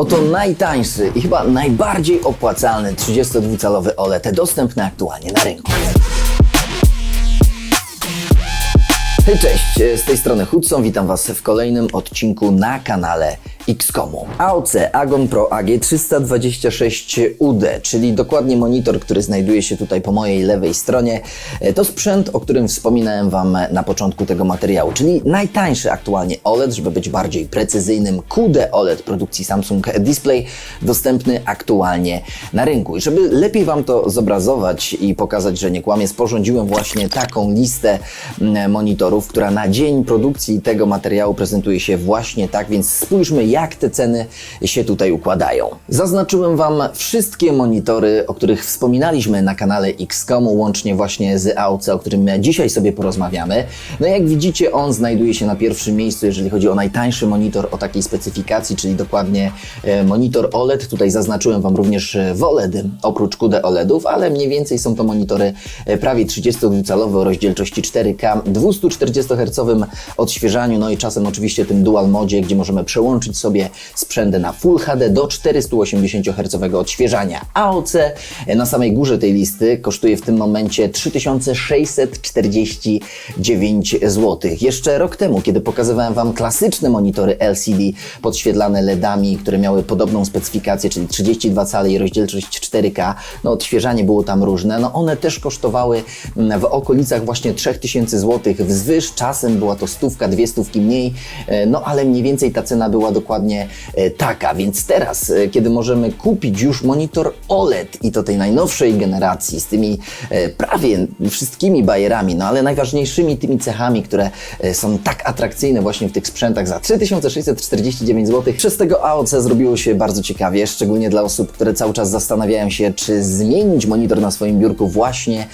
Oto najtańszy i chyba najbardziej opłacalny 32-calowy OLED dostępny aktualnie na rynku. Cześć, z tej strony Hudson, witam Was w kolejnym odcinku na kanale XCOMu. AOC Agon Pro AG326UD, czyli dokładnie monitor, który znajduje się tutaj po mojej lewej stronie, e, to sprzęt, o którym wspominałem Wam na początku tego materiału, czyli najtańszy aktualnie OLED, żeby być bardziej precyzyjnym, QD OLED produkcji Samsung Display, dostępny aktualnie na rynku. I żeby lepiej Wam to zobrazować i pokazać, że nie kłamie, sporządziłem właśnie taką listę monitorów, która na dzień produkcji tego materiału prezentuje się właśnie tak, więc spójrzmy, jak te ceny się tutaj układają. Zaznaczyłem Wam wszystkie monitory, o których wspominaliśmy na kanale XCOMu, łącznie właśnie z AOC, o którym dzisiaj sobie porozmawiamy. No jak widzicie, on znajduje się na pierwszym miejscu, jeżeli chodzi o najtańszy monitor o takiej specyfikacji, czyli dokładnie e, monitor OLED. Tutaj zaznaczyłem Wam również e, WOLED, oprócz QD OLEDów, ale mniej więcej są to monitory e, prawie 32-calowe o rozdzielczości 4K, 240 Hz odświeżaniu, no i czasem oczywiście tym dual modzie, gdzie możemy przełączyć sobie sprzęt na Full HD do 480 Hz odświeżania. AOC na samej górze tej listy kosztuje w tym momencie 3649 zł. Jeszcze rok temu, kiedy pokazywałem Wam klasyczne monitory LCD podświetlane LEDami, które miały podobną specyfikację, czyli 32 cale i rozdzielczość 4K, no odświeżanie było tam różne, no one też kosztowały mm, w okolicach właśnie 3000 zł wzwyż, czasem była to stówka, dwie stówki mniej, e, no ale mniej więcej ta cena była dokładnie e, taka, więc teraz, e, kiedy możemy kupić już monitor OLED i to tej najnowszej generacji z tymi e, prawie wszystkimi bajerami, no ale najważniejszymi tymi cechami, które są tak atrakcyjne właśnie w tych sprzętach za 3649 zł, przez tego AOC zrobiło się bardzo ciekawie, szczególnie dla osób, które cały czas zastanawiają się, czy zmienić monitor na swoim biurku właśnie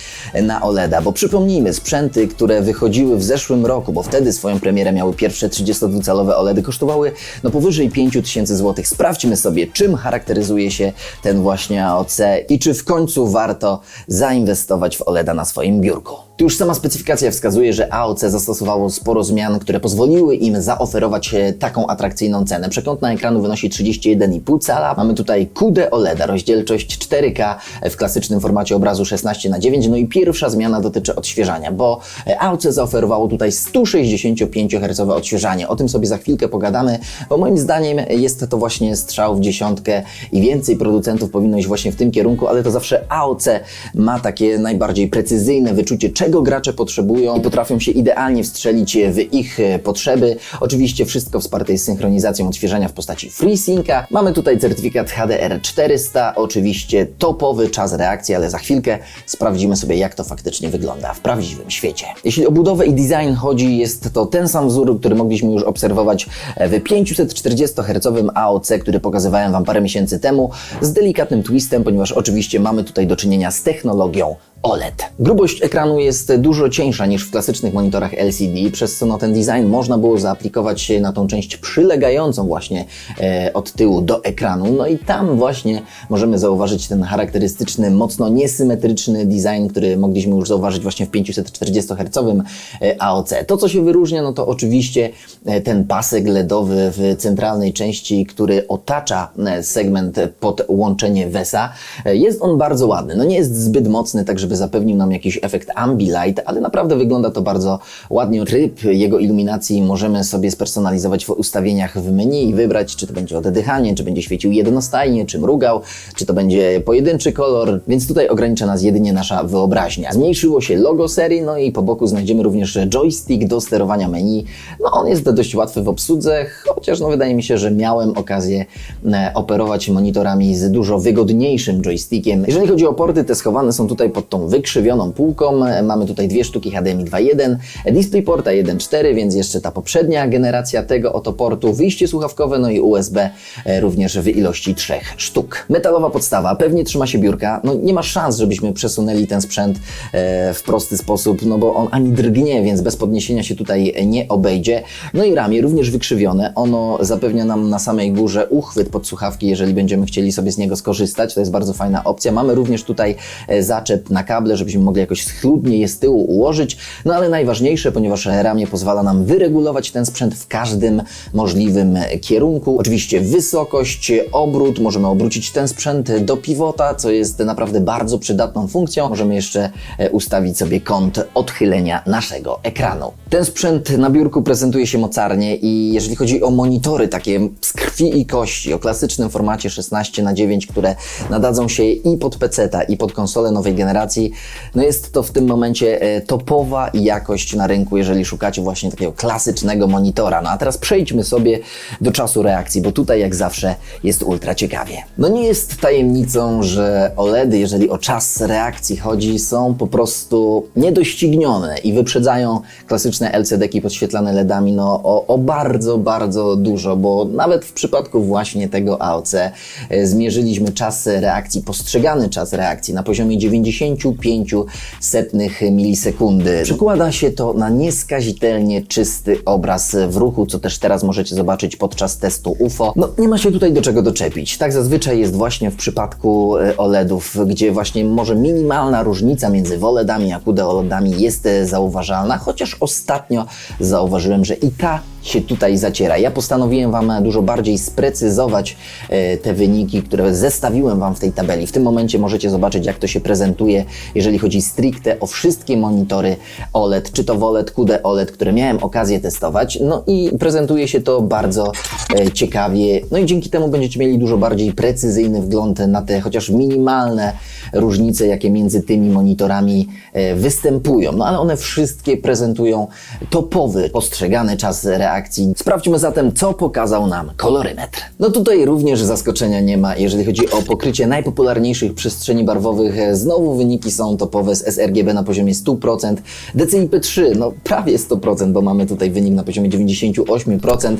na OLEDa, bo przypomnijmy, sprzęty, które wychodziły w zeszłym roku, bo wtedy swoją premierę miały pierwsze 32-calowe OLEDy, kosztowały no powyżej 5000 zł. Sprawdźmy sobie, czym charakteryzuje się ten właśnie AOC i czy w końcu warto zainwestować w OLEDa na swoim biurku. Tu już sama specyfikacja wskazuje, że AOC zastosowało sporo zmian, które pozwoliły im zaoferować e, taką atrakcyjną cenę. Przekątna ekranu wynosi 31,5 cala. Mamy tutaj QD OLEDa, rozdzielczość 4K w klasycznym formacie obrazu 16 na 9 No i pierwsza zmiana dotyczy odświeżania, bo e, AOC zaoferowało tutaj 165 Hz odświeżanie. O tym sobie za chwilkę pogadamy, bo moim zdaniem jest to właśnie strzał w dziesiątkę i więcej producentów powinno iść właśnie w tym kierunku, ale to zawsze AOC ma takie najbardziej precyzyjne wyczucie, czego gracze potrzebują i potrafią się idealnie wstrzelić w ich e, potrzeby. Oczywiście wszystko wsparte jest synchronizacją odświeżania w postaci FreeSynca. Mamy tutaj certyfikat HDR400, oczywiście topowy czas reakcji, ale za chwilkę sprawdzimy sobie, jak to faktycznie wygląda w prawdziwym świecie. Jeśli o budowę i design chodzi, jest to ten sam wzór, który mogliśmy już obserwować w 540 Hz AOC, który pokazywałem Wam parę miesięcy temu, z delikatnym twistem, ponieważ oczywiście mamy tutaj do czynienia z technologią OLED. Grubość ekranu jest dużo cieńsza niż w klasycznych monitorach LCD, przez co no, ten design można było zaaplikować na tą część przylegającą właśnie e, od tyłu do ekranu. No i tam właśnie możemy zauważyć ten charakterystyczny, mocno niesymetryczny design, który mogliśmy już zauważyć właśnie w 540 Hz AOC. To, co się wyróżnia, no to oczywiście e, ten pasek LEDowy w centralnej części, który otacza e, segment pod łączenie WESA. E, Jest on bardzo ładny. No nie jest zbyt mocny, tak żeby zapewnił nam jakiś efekt ambilight, ale naprawdę wygląda to bardzo ładnie. Tryb jego iluminacji możemy sobie spersonalizować w ustawieniach w menu i wybrać, czy to będzie oddychanie, czy będzie świecił jednostajnie, czy mrugał, czy to będzie pojedynczy kolor, więc tutaj ogranicza nas jedynie nasza wyobraźnia. Zmniejszyło się logo serii, no i po boku znajdziemy również joystick do sterowania menu. No on jest dość łatwy w obsłudze, chociaż no wydaje mi się, że miałem okazję e, operować monitorami z dużo wygodniejszym joystickiem. Jeżeli chodzi o porty, te schowane są tutaj pod tą wykrzywioną półką. Mamy tutaj dwie sztuki HDMI 2.1, e, DisplayPorta 1.4, więc jeszcze ta poprzednia generacja tego oto portu, wyjście słuchawkowe, no i USB e, również w ilości trzech sztuk. Metalowa podstawa, pewnie trzyma się biurka, no nie ma szans, żebyśmy przesunęli ten sprzęt e, w prosty sposób, no bo on ani drgnie, więc bez podniesienia się tutaj nie obejdzie. No i ramię również wykrzywione, ono zapewnia nam na samej górze uchwyt pod słuchawki, jeżeli będziemy chcieli sobie z niego skorzystać, to jest bardzo fajna opcja. Mamy również tutaj e, zaczep na kable, żebyśmy mogli jakoś schludnie je z tyłu ułożyć. No ale najważniejsze, ponieważ ramię pozwala nam wyregulować ten sprzęt w każdym możliwym kierunku. Oczywiście wysokość, obrót, możemy obrócić ten sprzęt do pivota, co jest naprawdę bardzo przydatną funkcją. Możemy jeszcze e, ustawić sobie kąt odchylenia naszego ekranu. Ten sprzęt na biurku prezentuje się mocarnie i jeżeli chodzi o monitory takie z krwi i kości, o klasycznym formacie 16 na 9 które nadadzą się i pod PC-ta, i pod konsolę nowej generacji, no jest to w tym momencie e, topowa jakość na rynku, jeżeli szukacie właśnie takiego klasycznego monitora. No a teraz przejdźmy sobie do czasu reakcji, bo tutaj jak zawsze jest ultra ciekawie. No nie jest tajemnicą, że OLEDy, jeżeli o czas reakcji chodzi, są po prostu niedoścignione i wyprzedzają klasyczne LCD-ki podświetlane LEDami no, o, o bardzo, bardzo dużo, bo nawet w przypadku właśnie tego AOC e, zmierzyliśmy czas reakcji, postrzegany czas reakcji na poziomie 95 setnych milisekundy. Przekłada się to na nieskazitelnie czysty obraz w ruchu, co też teraz możecie zobaczyć podczas testu UFO. No nie ma się tutaj do czego doczepić. Tak zazwyczaj jest właśnie w przypadku e, OLEDów, gdzie właśnie może minimalna różnica między WOLEDami a QD-OLEDami jest e, zauważalna, chociaż ostatnio zauważyłem, że i ta się tutaj zaciera. Ja postanowiłem Wam dużo bardziej sprecyzować e, te wyniki, które zestawiłem Wam w tej tabeli. W tym momencie możecie zobaczyć, jak to się prezentuje, jeżeli chodzi stricte o wszystkie monitory OLED, czy to OLED, QD OLED, które miałem okazję testować. No i prezentuje się to bardzo e, ciekawie. No i dzięki temu będziecie mieli dużo bardziej precyzyjny wgląd na te chociaż minimalne różnice, jakie między tymi monitorami e, występują. No ale one wszystkie prezentują topowy, postrzegany czas reakcji reakcji. Sprawdźmy zatem, co pokazał nam kolorymetr. No tutaj również zaskoczenia nie ma, jeżeli chodzi o pokrycie najpopularniejszych przestrzeni barwowych. Znowu wyniki są topowe z sRGB na poziomie 100%, DCI-P3 no prawie 100%, bo mamy tutaj wynik na poziomie 98%.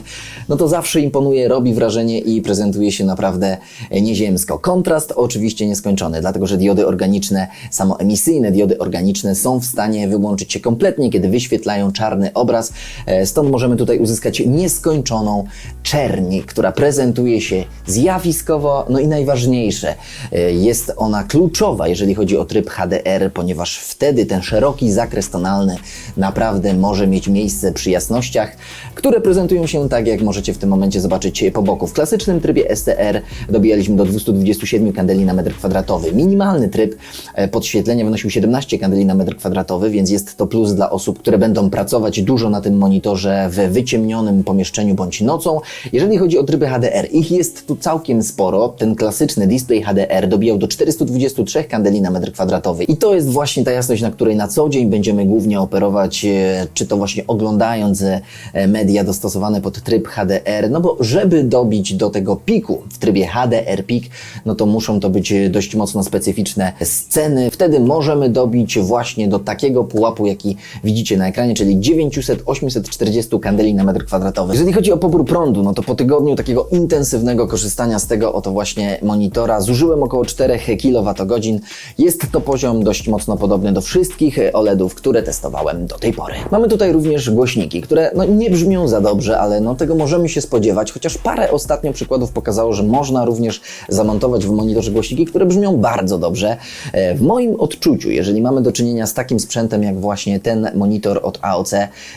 No to zawsze imponuje, robi wrażenie i prezentuje się naprawdę nieziemsko. Kontrast oczywiście nieskończony, dlatego że diody organiczne, samoemisyjne diody organiczne są w stanie wyłączyć się kompletnie, kiedy wyświetlają czarny obraz. E, stąd możemy tutaj uzyskać nieskończoną czerni, która prezentuje się zjawiskowo, no i najważniejsze, e, jest ona kluczowa, jeżeli chodzi o tryb HDR, ponieważ wtedy ten szeroki zakres tonalny naprawdę może mieć miejsce przy jasnościach, które prezentują się tak, jak możecie w tym momencie zobaczyć po boku. W klasycznym trybie STR dobijaliśmy do 227 kandeli na metr kwadratowy. Minimalny tryb e, podświetlenia wynosił 17 kandeli na metr kwadratowy, więc jest to plus dla osób, które będą pracować dużo na tym monitorze w wyciągu wyciemnionym pomieszczeniu bądź nocą. Jeżeli chodzi o tryby HDR, ich jest tu całkiem sporo. Ten klasyczny display HDR dobijał do 423 kandeli na metr kwadratowy. I to jest właśnie ta jasność, na której na co dzień będziemy głównie operować, e, czy to właśnie oglądając e, media dostosowane pod tryb HDR. No bo żeby dobić do tego piku w trybie HDR Peak, no to muszą to być dość mocno specyficzne sceny. Wtedy możemy dobić właśnie do takiego pułapu, jaki widzicie na ekranie, czyli 900-840 kandeli na metr kwadratowy. Jeżeli chodzi o pobór prądu, no to po tygodniu takiego intensywnego korzystania z tego oto właśnie monitora zużyłem około 4 kWh. Jest to poziom dość mocno podobny do wszystkich OLEDów, które testowałem do tej pory. Mamy tutaj również głośniki, które no, nie brzmią za dobrze, ale no, tego możemy się spodziewać, chociaż parę ostatnio przykładów pokazało, że można również zamontować w monitorze głośniki, które brzmią bardzo dobrze. E, w moim odczuciu, jeżeli mamy do czynienia z takim sprzętem jak właśnie ten monitor od AOC,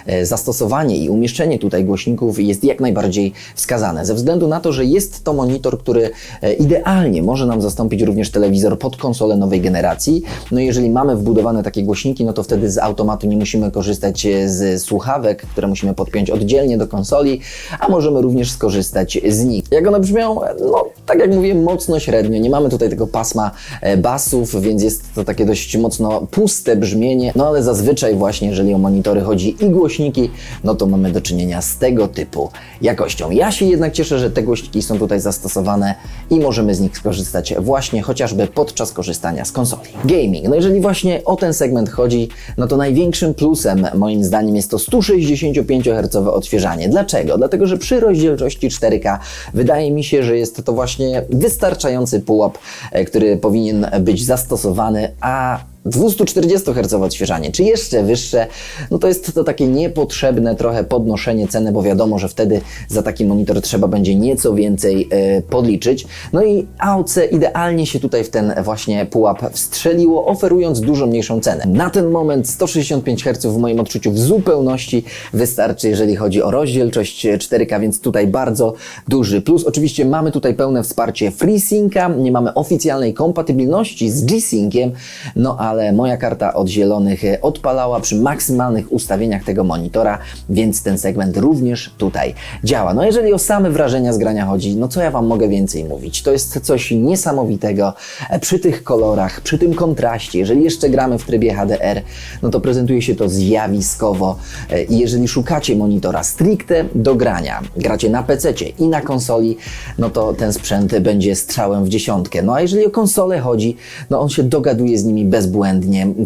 e, zastosowanie i umieszczenie tutaj głośników jest jak najbardziej wskazane, ze względu na to, że jest to monitor, który e, idealnie może nam zastąpić również telewizor pod konsolę nowej generacji. No jeżeli mamy wbudowane takie głośniki, no to wtedy z automatu nie musimy korzystać e, z słuchawek, które musimy podpiąć oddzielnie do konsoli, a możemy również skorzystać z nich. Jak one brzmią? No, tak jak mówiłem, mocno średnio. Nie mamy tutaj tego pasma e, basów, więc jest to takie dość mocno puste brzmienie, no ale zazwyczaj właśnie, jeżeli o monitory chodzi i głośniki, no to mamy do czynienia czynienia z tego typu jakością. Ja się jednak cieszę, że te głośniki są tutaj zastosowane i możemy z nich skorzystać właśnie chociażby podczas korzystania z konsoli. Gaming. No jeżeli właśnie o ten segment chodzi, no to największym plusem moim zdaniem jest to 165 Hz odświeżanie. Dlaczego? Dlatego, że przy rozdzielczości 4K wydaje mi się, że jest to właśnie wystarczający pułap, e, który powinien być zastosowany, a 240 Hz odświeżanie, czy jeszcze wyższe, no to jest to takie niepotrzebne trochę podnoszenie ceny, bo wiadomo, że wtedy za taki monitor trzeba będzie nieco więcej e, podliczyć. No i AOC idealnie się tutaj w ten właśnie pułap wstrzeliło, oferując dużo mniejszą cenę. Na ten moment 165 Hz w moim odczuciu w zupełności wystarczy, jeżeli chodzi o rozdzielczość 4K, więc tutaj bardzo duży plus. Oczywiście mamy tutaj pełne wsparcie FreeSynca, nie mamy oficjalnej kompatybilności z G-Synciem, no ale moja karta od zielonych e, odpalała przy maksymalnych ustawieniach tego monitora, więc ten segment również tutaj działa. No jeżeli o same wrażenia z grania chodzi, no co ja Wam mogę więcej mówić? To jest coś niesamowitego e, przy tych kolorach, przy tym kontraście. Jeżeli jeszcze gramy w trybie HDR, no to prezentuje się to zjawiskowo E, i jeżeli szukacie monitora stricte do grania, gracie na PC i na konsoli, no to ten sprzęt będzie strzałem w dziesiątkę. No a jeżeli o konsolę chodzi, no on się dogaduje z nimi bezbłędnie.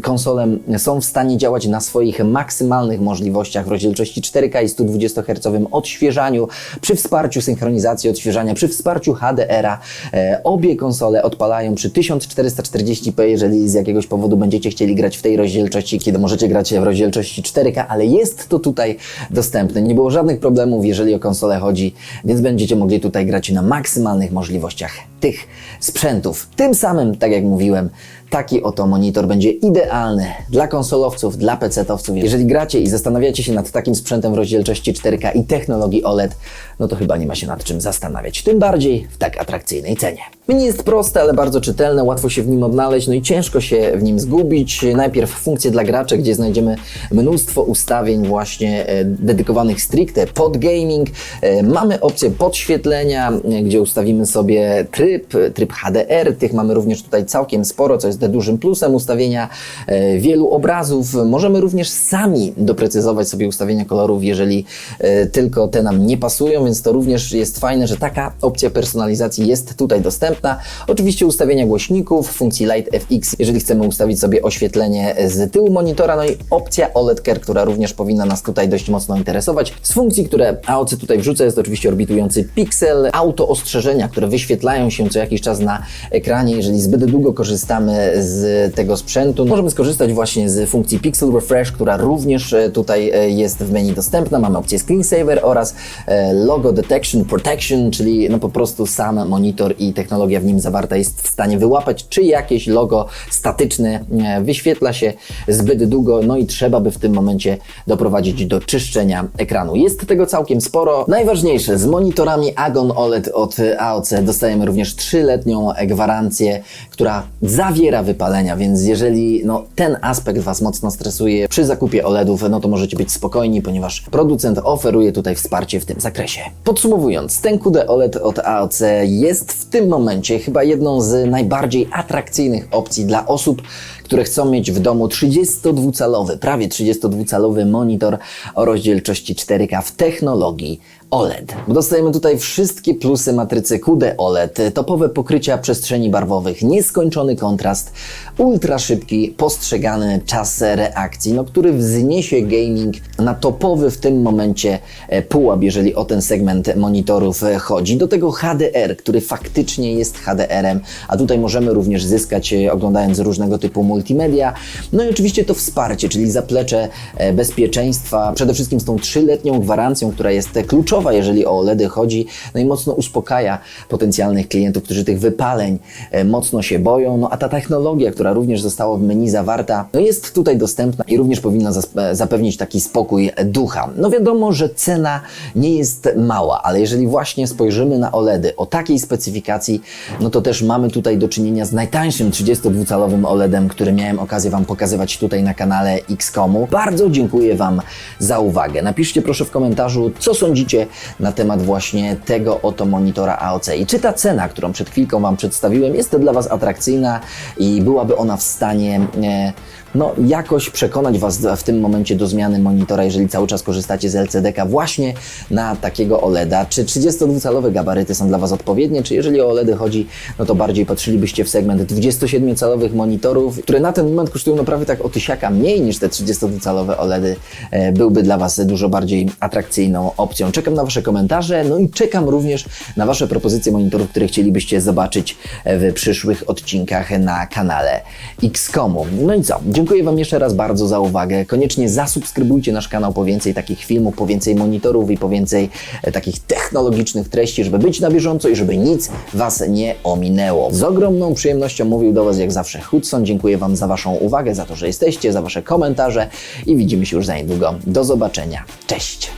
Konsole są w stanie działać na swoich maksymalnych możliwościach w rozdzielczości 4K i 120 Hz odświeżaniu, przy wsparciu synchronizacji odświeżania, przy wsparciu HDR-a. E, obie konsole odpalają przy 1440p, jeżeli z jakiegoś powodu będziecie chcieli grać w tej rozdzielczości, kiedy możecie grać w rozdzielczości 4K, ale jest to tutaj dostępne. Nie było żadnych problemów, jeżeli o konsolę chodzi, więc będziecie mogli tutaj grać na maksymalnych możliwościach tych sprzętów. Tym samym, tak jak mówiłem, taki oto monitor będzie idealny dla konsolowców, dla PC-towców. Jeżeli gracie i zastanawiacie się nad takim sprzętem w rozdzielczości 4K i technologii OLED, no to chyba nie ma się nad czym zastanawiać. Tym bardziej w tak atrakcyjnej cenie. Menu jest proste, ale bardzo czytelne, łatwo się w nim odnaleźć, no i ciężko się w nim zgubić. Najpierw funkcje dla graczy, gdzie znajdziemy mnóstwo ustawień właśnie e, dedykowanych stricte pod gaming. E, mamy opcję podświetlenia, e, gdzie ustawimy sobie tryb, tryb HDR. Tych mamy również tutaj całkiem sporo, co jest dużym plusem ustawienia wielu obrazów. Możemy również sami doprecyzować sobie ustawienia kolorów, jeżeli tylko te nam nie pasują, więc to również jest fajne, że taka opcja personalizacji jest tutaj dostępna. Oczywiście ustawienia głośników, funkcji Light FX, jeżeli chcemy ustawić sobie oświetlenie z tyłu monitora, no i opcja OLED Care, która również powinna nas tutaj dość mocno interesować. Z funkcji, które AOC tutaj wrzuca jest oczywiście orbitujący piksel, auto ostrzeżenia, które wyświetlają się co jakiś czas na ekranie, jeżeli zbyt długo korzystamy z tego sprzętu. Możemy skorzystać właśnie z funkcji Pixel Refresh, która również e, tutaj e, jest w menu dostępna. Mamy opcję Screensaver oraz e, Logo Detection Protection, czyli no po prostu sam monitor i technologia w nim zawarta jest w stanie wyłapać, czy jakieś logo statyczne wyświetla się zbyt długo, no i trzeba by w tym momencie doprowadzić do czyszczenia ekranu. Jest tego całkiem sporo. Najważniejsze, z monitorami Agon OLED od AOC dostajemy również 3-letnią gwarancję, która zawiera wypalenia, więc jeżeli no, ten aspekt Was mocno stresuje przy zakupie OLEDów, no to możecie być spokojni, ponieważ producent oferuje tutaj wsparcie w tym zakresie. Podsumowując, ten QD OLED od AOC jest w tym momencie chyba jedną z najbardziej atrakcyjnych opcji dla osób, które chcą mieć w domu 32-calowy, prawie 32-calowy monitor o rozdzielczości 4K w technologii OLED. Dostajemy tutaj wszystkie plusy matrycy QD OLED, topowe pokrycia przestrzeni barwowych, nieskończony kontrast, ultra szybki, postrzegany czas reakcji, no, który wzniesie gaming na topowy w tym momencie e, pułap, jeżeli o ten segment monitorów e, chodzi. Do tego HDR, który faktycznie jest HDR-em, a tutaj możemy również zyskać e, oglądając różnego typu multimedia. No i oczywiście to wsparcie, czyli zaplecze bezpieczeństwa, przede wszystkim z tą trzyletnią gwarancją, która jest kluczowa jeżeli o OLEDy chodzi, no i mocno uspokaja potencjalnych klientów, którzy tych wypaleń e, mocno się boją. No a ta technologia, która również została w menu zawarta, no jest tutaj dostępna i również powinna e, zapewnić taki spokój ducha. No wiadomo, że cena nie jest mała, ale jeżeli właśnie spojrzymy na OLEDy o takiej specyfikacji, no to też mamy tutaj do czynienia z najtańszym 32-calowym OLEDem, który miałem okazję Wam pokazywać tutaj na kanale XCOMu. Bardzo dziękuję Wam za uwagę. Napiszcie proszę w komentarzu, co sądzicie na temat właśnie tego oto monitora AOC. I czy ta cena, którą przed chwilką Wam przedstawiłem, jest dla Was atrakcyjna i byłaby ona w stanie e, no, jakoś przekonać Was w tym momencie do zmiany monitora, jeżeli cały czas korzystacie z LCD-ka właśnie na takiego OLEDa. Czy 32-calowe gabaryty są dla Was odpowiednie, czy jeżeli o OLEDy chodzi, no to bardziej patrzylibyście w segment 27-calowych monitorów, które na ten moment kosztują naprawdę tak o tysiaka mniej niż te 32-calowe OLEDy, e, byłby dla Was dużo bardziej atrakcyjną opcją. Czekam na Wasze komentarze, no i czekam również na Wasze propozycje monitorów, które chcielibyście zobaczyć w przyszłych odcinkach na kanale XCOMu. No i co? Dziękuję Wam jeszcze raz bardzo za uwagę. Koniecznie zasubskrybujcie nasz kanał po więcej takich filmów, po więcej monitorów i po więcej e, takich technologicznych treści, żeby być na bieżąco i żeby nic Was nie ominęło. Z ogromną przyjemnością mówił do Was jak zawsze Hudson. Dziękuję Wam za Waszą uwagę, za to, że jesteście, za Wasze komentarze i widzimy się już za niedługo. Do zobaczenia. Cześć!